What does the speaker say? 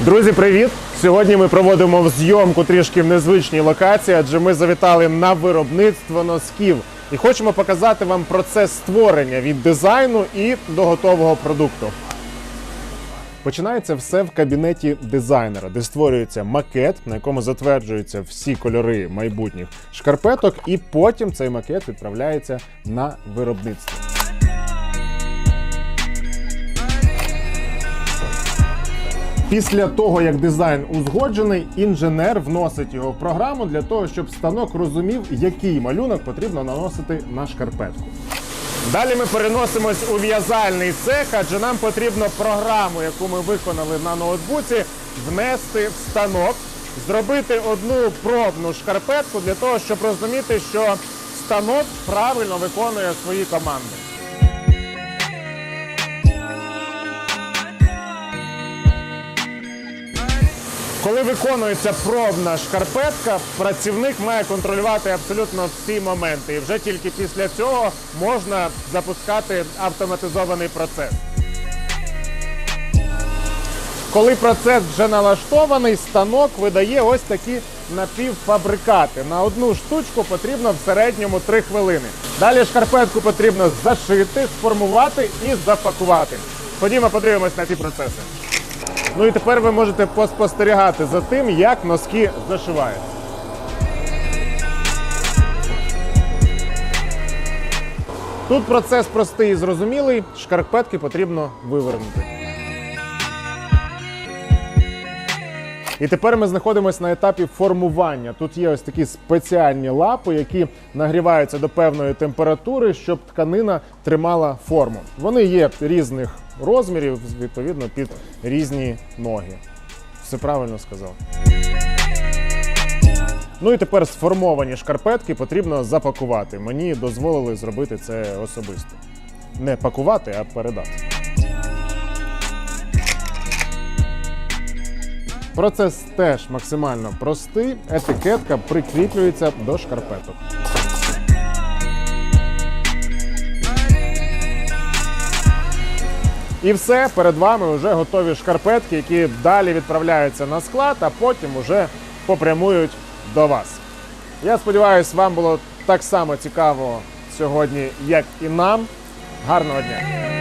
Друзі, привіт! Сьогодні ми проводимо зйомку трішки в незвичній локації, адже ми завітали на виробництво носків і хочемо показати вам процес створення від дизайну і до готового продукту. Починається все в кабінеті дизайнера, де створюється макет, на якому затверджуються всі кольори майбутніх шкарпеток, і потім цей макет відправляється на виробництво. Після того, як дизайн узгоджений, інженер вносить його в програму для того, щоб станок розумів, який малюнок потрібно наносити на шкарпетку. Далі ми переносимось у в'язальний цех, адже нам потрібно програму, яку ми виконали на ноутбуці, внести в станок, зробити одну пробну шкарпетку для того, щоб розуміти, що станок правильно виконує свої команди. Коли виконується пробна шкарпетка, працівник має контролювати абсолютно всі моменти. І вже тільки після цього можна запускати автоматизований процес. Коли процес вже налаштований, станок видає ось такі напівфабрикати. На одну штучку потрібно в середньому 3 хвилини. Далі шкарпетку потрібно зашити, сформувати і запакувати. Ходімо, подивимось на ці процеси. Ну і тепер ви можете поспостерігати за тим, як носки зашивають. Тут процес простий і зрозумілий, шкарпетки потрібно вивернути. І тепер ми знаходимося на етапі формування. Тут є ось такі спеціальні лапи, які нагріваються до певної температури, щоб тканина тримала форму. Вони є різних розмірів, відповідно, під різні ноги. Все правильно сказав. Ну і тепер сформовані шкарпетки потрібно запакувати. Мені дозволили зробити це особисто. Не пакувати, а передати. Процес теж максимально простий. Етикетка прикріплюється до шкарпеток. І все, перед вами вже готові шкарпетки, які далі відправляються на склад, а потім вже попрямують до вас. Я сподіваюся, вам було так само цікаво сьогодні, як і нам. Гарного дня!